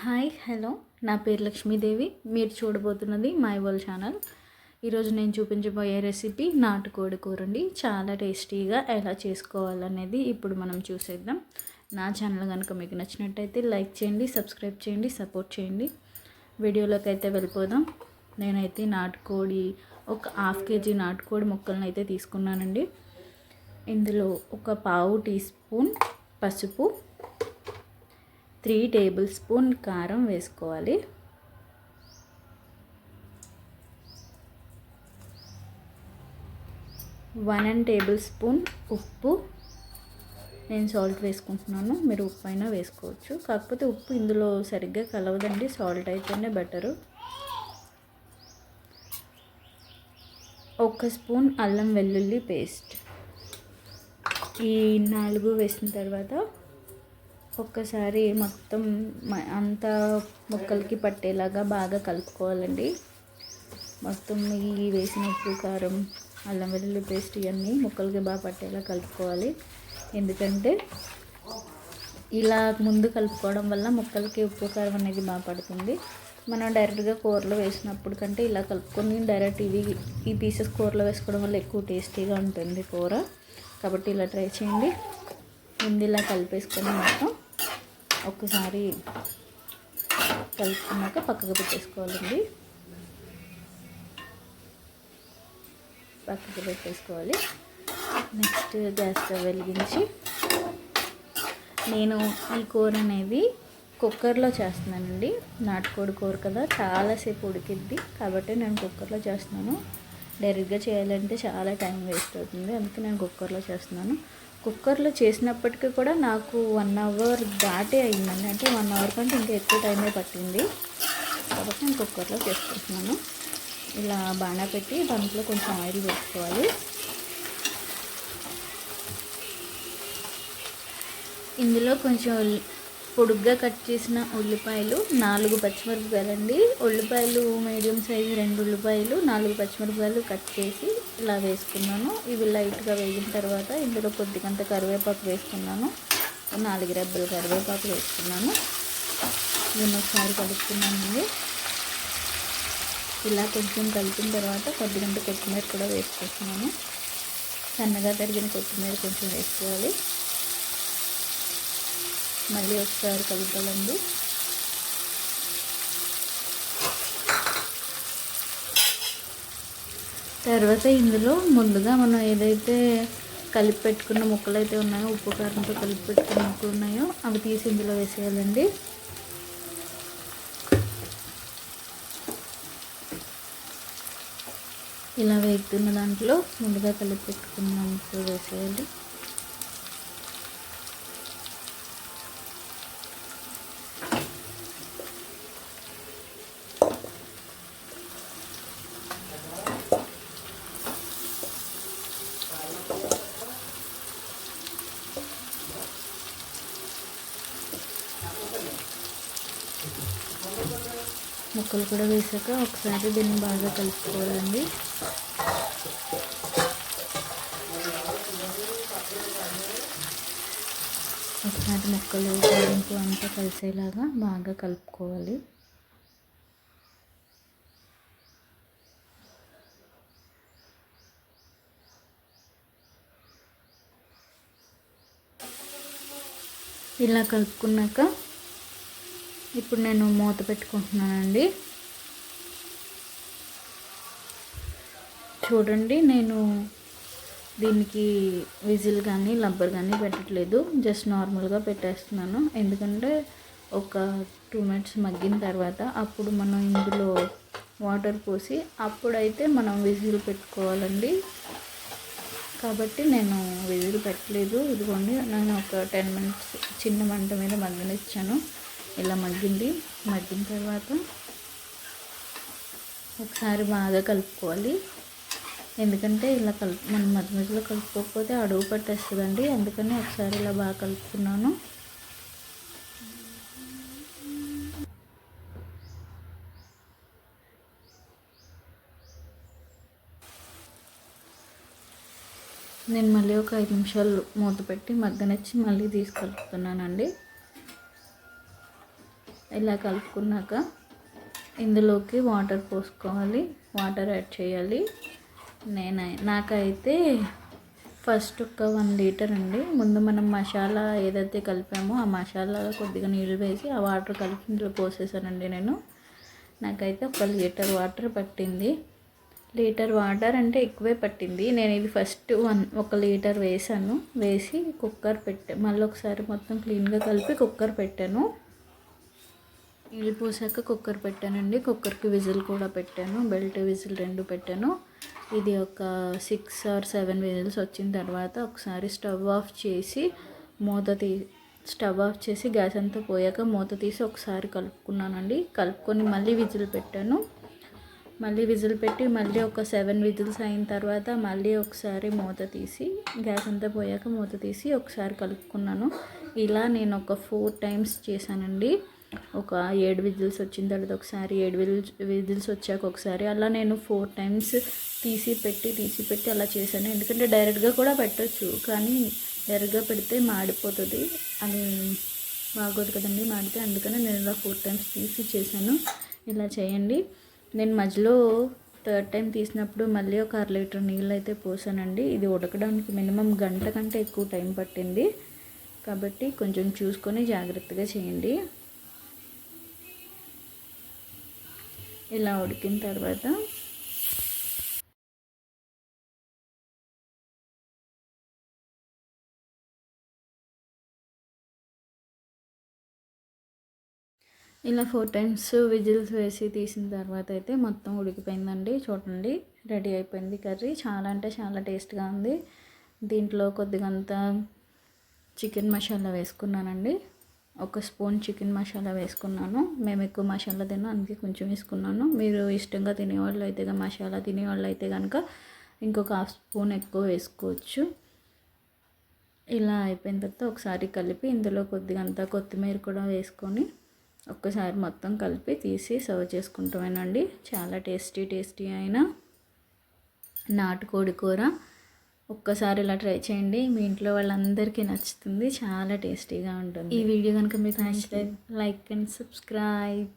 Hi hello. నా పేరు లక్ష్మీదేవి. మీరు చూడబోతున్నది మై వల్ ఛానల్. ఈరోజు నేను చూపించబోయే రెసిపీ నాటుకోడి కూర అండి చాలా టేస్టీగా ఎలా చేసుకోవాలనేది ఇప్పుడు మనం చూసేద్దాం. నా ఛానల్ కనుక మీకు నచ్చినట్టయితే లైక్ చేయండి సబ్స్క్రైబ్ చేయండి సపోర్ట్ చేయండి. వీడియోలోకి అయితే వెళ్ళిపోదాం. నేనైతే నాటుకోడి ఒక హాఫ్ కేజీ నాటుకోడి ముక్కలను అయితే తీసుకున్నానండి. ఇందులో ఒక పావు టీ స్పూన్ పసుపు త్రీ టేబుల్ స్పూన్ కారం వేసుకోవాలి. వన్ అండ్ టేబుల్ స్పూన్ ఉప్పు. నేను సాల్ట్ వేసుకుంటున్నాను. మీరు ఉప్పు అయినా వేసుకోవచ్చు. కాకపోతే ఉప్పు ఇందులో సరిగ్గా కలవదండి. సాల్ట్ అయితేనే బెటరు. ఒక స్పూన్ అల్లం వెల్లుల్లి పేస్ట్. ఈ నాలుగు వేసిన తర్వాత ఒక్కసారి మొత్తం అంతా ముక్కలకి పట్టేలాగా బాగా కలుపుకోవాలండి. మొత్తం ఈ వేసిన ఉప్పు కారం అల్లం వెల్లుల్లి పేస్ట్ ఇవన్నీ ముక్కలకి బాగా పట్టేలా కలుపుకోవాలి. ఎందుకంటే ఇలా ముందు కలుపుకోవడం వల్ల ముక్కలకి ఉప్పు కారం అనేది బాగా పడుతుంది. మనం డైరెక్ట్గా కూరలో వేసినప్పుడు కంటే ఇలా కలుపుకొని డైరెక్ట్ ఇవి ఈ పీసెస్ కూరలో వేసుకోవడం వల్ల ఎక్కువ టేస్టీగా ఉంటుంది కూర. కాబట్టి ఇలా ట్రై చేయండి. ముందు ఇలా కలిపేసుకొని మొత్తం ఒక్కసారి కలుపుకున్నాక పక్కకు పెట్టేసుకోవాలండి. పక్కకు పెట్టేసుకోవాలి. నెక్స్ట్ గ్యాస్ స్టవ్ వెలిగించి నేను ఈ కూర అనేది కుక్కర్లో చేస్తున్నానండి. నాటుకోడి కూర కదా చాలాసేపు ఉడికిద్ది కాబట్టి నేను కుక్కర్లో చేస్తున్నాను. డైరెక్ట్గా చేయాలంటే చాలా టైం వేస్ట్ అవుతుంది. అందుకే నేను కుక్కర్లో చేస్తున్నాను. కుక్కర్లో చేసినప్పటికీ కూడా నాకు వన్ అవర్ దాటే అయిందండి. అంటే వన్ అవర్ కంటే ఇంకా ఎక్కువ టైమే పట్టింది. కాబట్టి నేను కుక్కర్లో చేసుకుంటున్నాను. ఇలా బాగా పెట్టి దాంట్లో కొంచెం ఆయిల్ వేసుకోవాలి. ఇందులో కొంచెం పొడుగ్గా కట్ చేసిన ఉల్లిపాయలు నాలుగు పచ్చిమిరపకాయలు అండి ఉల్లిపాయలు మీడియం సైజు రెండు ఉల్లిపాయలు నాలుగు పచ్చిమిరపకాయలు కట్ చేసి ఇలా వేసుకున్నాను. ఇవి లైట్గా వేగిన తర్వాత ఇందులో కొద్దిగంత కరివేపాకు వేసుకున్నాను. నాలుగు రెబ్బలు కరివేపాకు వేసుకున్నాను. దీన్ని ఒకసారి కలుపుకున్నానండి ఇలా కొంచెం కలిపిన తర్వాత కొద్దిగంత కొత్తిమీర కూడా వేసుకుంటున్నాను సన్నగా తరిగిన కొత్తిమీర కొంచెం వేసుకోవాలి. మళ్ళీ ఒకసారి కలుపుకోవాలండి. తర్వాత ఇందులో ముందుగా మనం ఏదైతే కలిపి పెట్టుకున్న ముక్కలు అయితే ఉన్నాయో ఉప్పు కారంతో కలిపి పెట్టుకున్న ముక్కలు ఉన్నాయో అవి తీసి ఇందులో వేసేయాలండి. ఇలా వేగుతున్న దాంట్లో ముందుగా కలిపి పెట్టుకున్న ముక్కలు వేసేయాలి. ముక్కలు కూడా వేసాక ఒకసారి దీన్ని బాగా కలుపుకోవాలండి. ఒకసారి ముక్కలు తాలింపు అంతా కలిసేలాగా బాగా కలుపుకోవాలి. ఇలా కలుపుకున్నాక ఇప్పుడు నేను మూత పెట్టుకుంటున్నానండి. చూడండి నేను దీనికి విజిల్ కానీ లబ్బర్ కానీ పెట్టట్లేదు. జస్ట్ నార్మల్గా పెట్టేస్తున్నాను. ఎందుకంటే ఒక టూ మినిట్స్ మగ్గిన తర్వాత అప్పుడు మనం ఇందులో వాటర్ పోసి అప్పుడైతే మనం విజిల్ పెట్టుకోవాలండి. కాబట్టి నేను విజిల్ పెట్టలేదు. ఇదిగోండి నేను ఒక టెన్ మినిట్స్ చిన్న మంట మీద మగ్గనిచ్చాను. ఇలా మగ్గింది. మగ్గిన తర్వాత ఒకసారి బాగా కలుపుకోవాలి. ఎందుకంటే ఇలా కలుపు మనం మధ్య మధ్యలో కలుపుకోకపోతే అడుగు పట్టేస్తుందండి. అందుకని ఒకసారి ఇలా బాగా కలుపుకున్నాను నేను మళ్ళీ ఒక ఐదు నిమిషాలు మూత పెట్టి మగ్గనచ్చి మళ్ళీ తీసుకెళ్తున్నానండి ఇలా కలుపుకున్నాక ఇందులోకి వాటర్ పోసుకోవాలి. వాటర్ యాడ్ చేయాలి. నేను నాకైతే ఫస్ట్ ఒక వన్ లీటర్ అండి. ముందు మనం మసాలా ఏదైతే కలిపామో ఆ మసాలా కొద్దిగా నీళ్ళు వేసి ఆ వాటర్ కలిపి ఇందులో పోసేసానండి నేను. నాకైతే ఒక లీటర్ వాటర్ పట్టింది. లీటర్ వాటర్ అంటే ఎక్కువే పట్టింది. నేను ఇది ఫస్ట్ వన్ ఒక లీటర్ వేసాను. వేసి కుక్కర్ పెట్టా మళ్ళీ ఒకసారి మొత్తం క్లీన్గా కలిపి కుక్కర్ పెట్టాను. నీళ్ళు పోసాక కుక్కర్ పెట్టానండి. కుక్కర్కి విజిల్ కూడా పెట్టాను. బెల్ట్ విజిల్ రెండు పెట్టాను. ఇది ఒక సిక్స్ ఆర్ సెవెన్ విజిల్స్ వచ్చిన తర్వాత ఒకసారి స్టవ్ ఆఫ్ చేసి మూత తీ స్టవ్ ఆఫ్ చేసి గ్యాస్ అంతా పోయాక మూత తీసి ఒకసారి కలుపుకున్నానండి. కలుపుకొని మళ్ళీ విజిల్ పెట్టాను. మళ్ళీ విజిల్ పెట్టి మళ్ళీ ఒక సెవెన్ విజిల్స్ అయిన తర్వాత మళ్ళీ ఒకసారి మూత తీసి గ్యాస్ అంతా పోయాక మూత తీసి ఒకసారి కలుపుకున్నాను. ఇలా నేను ఒక ఫోర్ టైమ్స్ చేశానండి. ఒక ఏడు విజిల్స్ వచ్చిన తర్వాత ఒకసారి ఏడు విజిల్స్ విజిల్స్ వచ్చాక ఒకసారి. అలా నేను ఫోర్ టైమ్స్ తీసి పెట్టి తీసి పెట్టి అలా చేశాను. ఎందుకంటే డైరెక్ట్గా కూడా పెట్టచ్చు కానీ డైరెక్ట్గా పెడితే మాడిపోతుంది. అది బాగోదు కదండి మాడితే. అందుకని నేను ఇలా ఫోర్ టైమ్స్ తీసి చేశాను. ఇలా చేయండి. నేను మధ్యలో థర్డ్ టైం తీసినప్పుడు మళ్ళీ ఒక అర లీటర్ నీళ్ళు అయితే పోసానండి. ఇది ఉడకడానికి మినిమం గంట కంటే ఎక్కువ టైం పట్టింది. కాబట్టి కొంచెం చూసుకొని జాగ్రత్తగా చేయండి. ఇలా ఉడికిన తర్వాత ఇలా ఫోర్ టైమ్స్ విజిల్స్ వేసి తీసిన తర్వాత అయితే మొత్తం ఉడికిపోయిందండి. చూడండి రెడీ అయిపోయింది కర్రీ. చాలా అంటే చాలా టేస్ట్గా ఉంది. దీంట్లో కొద్దిగంత చికెన్ మసాలా వేసుకున్నానండి. ఒక స్పూన్ చికెన్ మసాలా వేసుకున్నాను. మేము ఎక్కువ మసాలా తిన్నాం అందుకే కొంచెం వేసుకున్నాను. మీరు ఇష్టంగా తినేవాళ్ళు అయితే మసాలా తినేవాళ్ళు అయితే కనుక ఇంకొక హాఫ్ స్పూన్ ఎక్కువ వేసుకోవచ్చు. ఇలా అయిపోయిన తర్వాత ఒకసారి కలిపి ఇందులో కొద్దిగా అంతా కొత్తిమీర కూడా వేసుకొని ఒక్కసారి మొత్తం కలిపి తీసి సర్వ్ చేసుకుంటామేనండి. చాలా టేస్టీ టేస్టీ అయిన నాటుకోడి కూర. ఒక్కసారి ఇలా ట్రై చేయండి. మీ ఇంట్లో వాళ్ళందరికీ నచ్చుతుంది. చాలా టేస్టీగా ఉంటుంది. ఈ వీడియో కనుక మీకు నచ్చితే లైక్ అండ్ సబ్స్క్రైబ్.